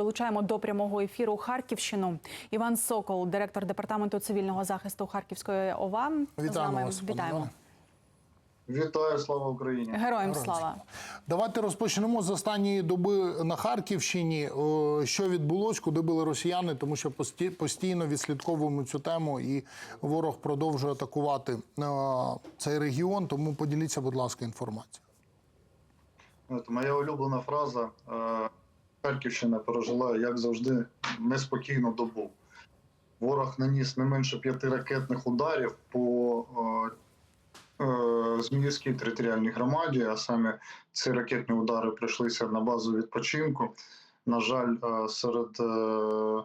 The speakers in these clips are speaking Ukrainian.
долучаємо до прямого ефіру Харківщину. Іван Сокол, директор департаменту цивільного захисту Харківської ОВА. з Вітаємо нами. вас, Вітаємо. Вітаю, слава Україні! Героям слава. Давайте розпочнемо з останньої доби на Харківщині. Що відбулось, куди були росіяни, тому що постійно відслідковуємо цю тему, і ворог продовжує атакувати е, цей регіон. Тому поділіться, будь ласка, інформацією. Моя улюблена фраза е, Харківщина пережила, як завжди, неспокійну добу. Ворог наніс не менше п'яти ракетних ударів по е, е, Зміївській територіальній громаді, а саме ці ракетні удари прийшлися на базу відпочинку. На жаль, е, серед е,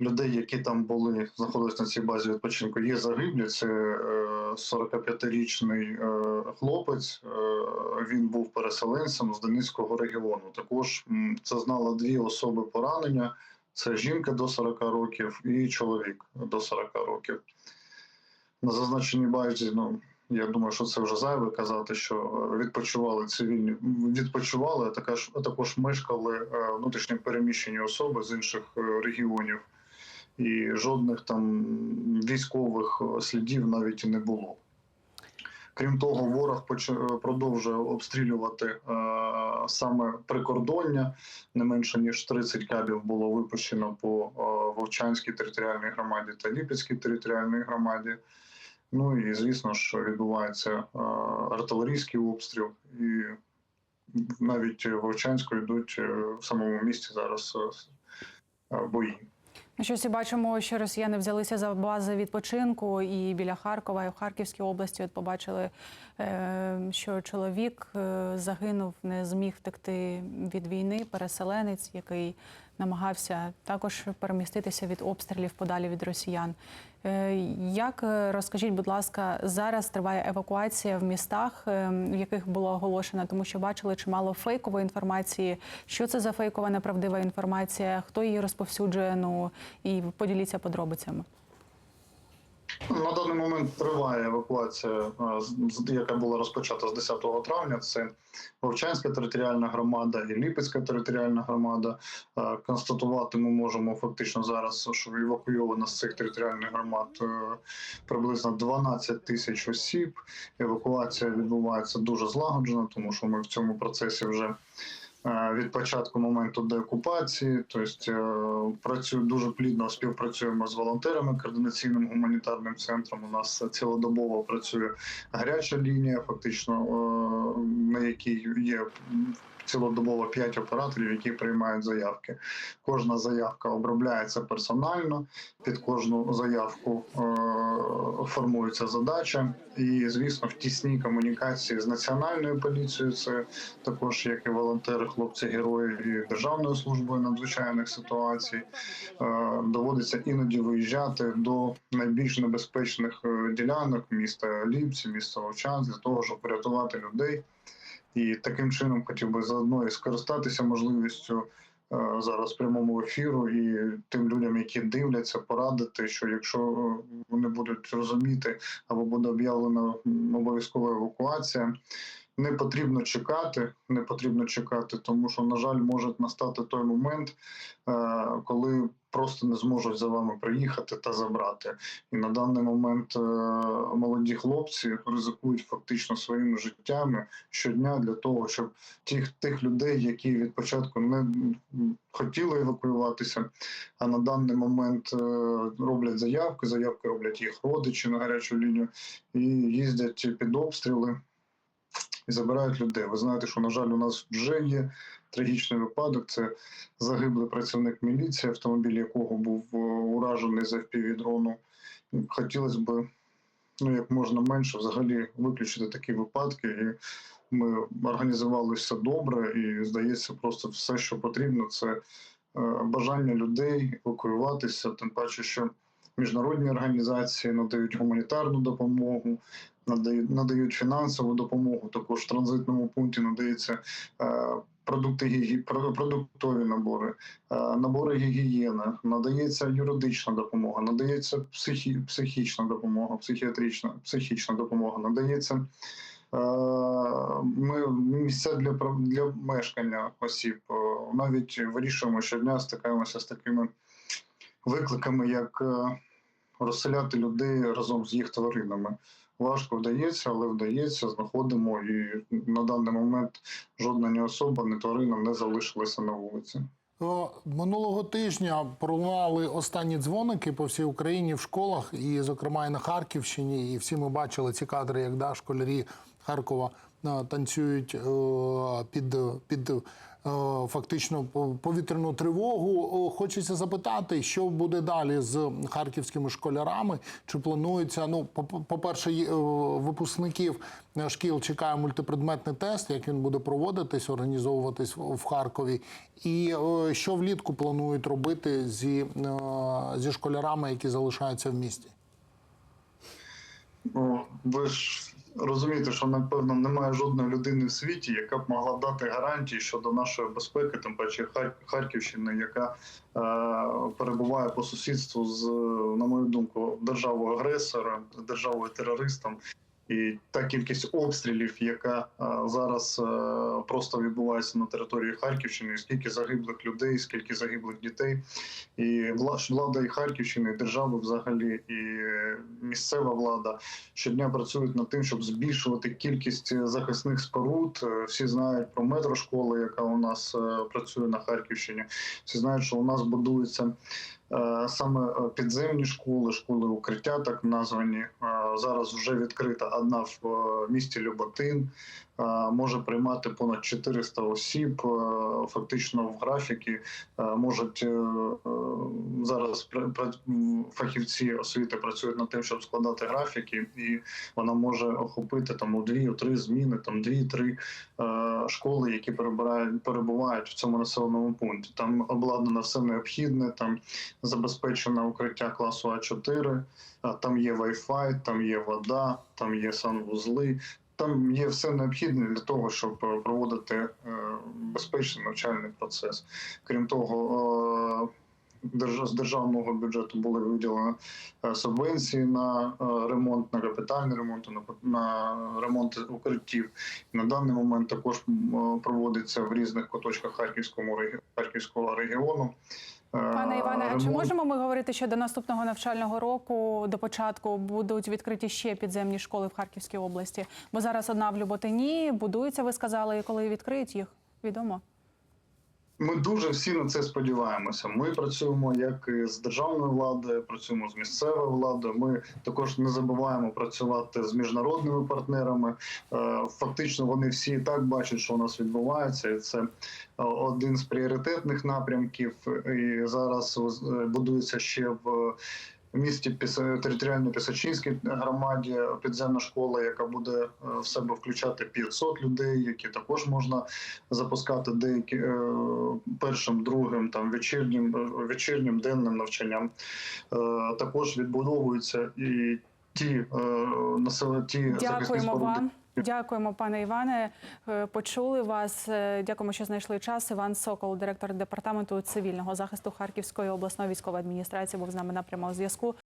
людей, які там були, знаходились на цій базі відпочинку, є загиблі. Це е, 45-річний е, хлопець. Е, він був переселенцем з Донецького регіону. Також це знало дві особи поранення: це жінка до 40 років і чоловік до 40 років. На зазначеній базі, ну я думаю, що це вже зайве казати, що е, відпочивали цивільні, відпочивали, а також, а також мешкали е, внутрішньо переміщені особи з інших е, регіонів, і жодних там військових е, слідів навіть і не було. Крім того, ворог поч- продовжує обстрілювати е, саме прикордоння. Не менше ніж 30 кабів було випущено по е, Вовчанській територіальній громаді та Ліпецькій територіальній громаді. Ну і звісно ж відбувається е, артилерійський обстріл, і навіть Вовчанську йдуть е, в самому місті зараз е, е, бої. Ну, Щось і бачимо, що росіяни взялися за бази відпочинку і біля Харкова, і в Харківській області. От побачили, е, що чоловік е, загинув, не зміг втекти від війни. Переселенець, який намагався також переміститися від обстрілів подалі від росіян. Е, Як е, розкажіть, будь ласка, зараз триває евакуація в містах, е, в яких було оголошено, тому що бачили чимало фейкової інформації. Що це за фейкова неправдива інформація? Хто її розповсюджує? Ну і поділіться подробицями. На даний момент триває евакуація, е, яка була розпочата з 10 травня. Це Вовчанська територіальна громада і Ліпецька територіальна громада. Е, Констатувати ми можемо фактично зараз, що евакуйовано з цих територіальних громад е, приблизно 12 тисяч осіб. Евакуація відбувається дуже злагоджено, тому що ми в цьому процесі вже. Е, Від початку моменту деокупації, тобто е, працюю дуже плідно співпрацюємо з волонтерами координаційним гуманітарним центром. У нас цілодобово працює гаряча лінія, фактично е, на якій є цілодобово 5 операторів, які приймають заявки. Кожна заявка обробляється персонально. Під кожну заявку е, формується задача, і звісно, в тісній комунікації з національною поліцією, це також як і волонтери, хлопці, герої і Державною службою надзвичайних ситуацій. Е, доводиться іноді виїжджати до найбільш небезпечних е, ділянок міста Ліпці, міста Овчан, для того, щоб порятувати людей. І таким чином хотів би заодно і скористатися можливістю е, зараз прямому ефіру і тим людям, які дивляться, порадити, що якщо е, вони будуть розуміти або буде об'явлена обов'язкова евакуація. Не потрібно чекати, не потрібно чекати, тому що, на жаль, може настати той момент, е, коли просто не зможуть за вами приїхати та забрати. І на даний момент е, молоді хлопці ризикують фактично своїми життями щодня для того, щоб тих тих людей, які від початку не хотіли евакуюватися, а на даний момент е, роблять заявки, заявки роблять їх родичі на гарячу лінію і їздять під обстріли. І забирають людей. Ви знаєте, що на жаль, у нас вже є трагічний випадок. Це загиблий працівник міліції, автомобіль якого був е, уражений з fpv дрону. Хотілося б ну як можна менше взагалі виключити такі випадки. І ми організували все добре, і здається, просто все, що потрібно, це е, бажання людей евакуюватися, тим паче, що міжнародні організації надають гуманітарну допомогу, надають, надають фінансову допомогу. Також в транзитному пункті надається е, продукти продуктові набори, е, набори гігієни, надається юридична допомога, надається психі, психічна допомога, психіатрична, психічна допомога, надається Ми місця для для мешкання осіб е, навіть вирішуємо щодня, стикаємося з такими викликами, як е, розселяти людей разом з їх тваринами. Важко вдається, але вдається, знаходимо. І на даний момент жодна ні особа, ні тварина не залишилася на вулиці. Минулого тижня пролунали останні дзвоники по всій Україні в школах, і, зокрема, і на Харківщині. І всі ми бачили ці кадри, як да, школярі Харкова е, танцюють е, під, під фактично повітряну тривогу. Хочеться запитати, що буде далі з харківськими школярами? Чи планується? Ну, по- по-перше, е, випускників е, шкіл чекає мультипредметний тест, як він буде проводитись, організовуватись в Харкові. І е, що влітку планують робити зі, е, зі школярами, які залишаються в місті? Ну, ви ж розумієте, що напевно немає жодної людини в світі, яка б могла дати гарантії щодо нашої безпеки, тим паче Хар- Харківщини, яка е, перебуває по сусідству з, на мою думку, державою агресором, державою терористом. І та кількість обстрілів, яка е, зараз е, просто відбувається на території Харківщини, скільки загиблих людей, скільки загиблих дітей, і вла- влада і Харківщини, і держави взагалі, і місцева влада щодня працюють над тим, щоб збільшувати кількість захисних споруд. Е, Всі знають про метрошколу, яка у нас працює на Харківщині. Всі знають, що у нас будуються е, саме підземні школи, школи укриття, так названі. Зараз вже відкрита одна в е, місті Люботин. Е, Може приймати понад 400 осіб. Е, Фактично в графіки е, можуть зараз фахівці освіти працюють над тим, щоб складати графіки, і вона може охопити там у дві-три зміни, там дві-три школи, які перебирають перебувають в цьому населеному пункті. Там обладнано все необхідне, там забезпечено укриття класу А4, там є Wi-Fi, там є вода, там є санвузли. Там є все необхідне для того, щоб е, проводити е, безпечний навчальний процес. Крім того, е, з державного бюджету були виділені субвенції на ремонт, на капітальний ремонт, на, ремонт укриттів. На даний момент також проводиться в різних куточках Харківського регіону. Пане Іване, а чи можемо ми говорити, що до наступного навчального року, до початку, будуть відкриті ще підземні школи в Харківській області? Бо зараз одна в Люботині будується, ви сказали, і коли відкриють їх, відомо. Ми дуже всі на це сподіваємося. Ми працюємо як з державною владою, працюємо з місцевою владою. Ми також не забуваємо працювати з міжнародними партнерами. Е, Фактично, вони всі і так бачать, що у нас відбувається, і це е, один з пріоритетних напрямків. І зараз е, будується ще в. Місті територіальній Пісочинській громаді підземна школа, яка буде е, в себе включати 500 людей, які також можна запускати деякі е, першим, другим, там вечірнім, е, вечірнім денним навчанням. Також відбудовуються і ті населені ті захисні споруди. вам. Дякуємо, пане Іване. Е, Почули вас. Е, Дякуємо, що знайшли час. Іван Сокол, директор департаменту цивільного захисту Харківської обласної військової адміністрації, був з нами на прямому зв'язку.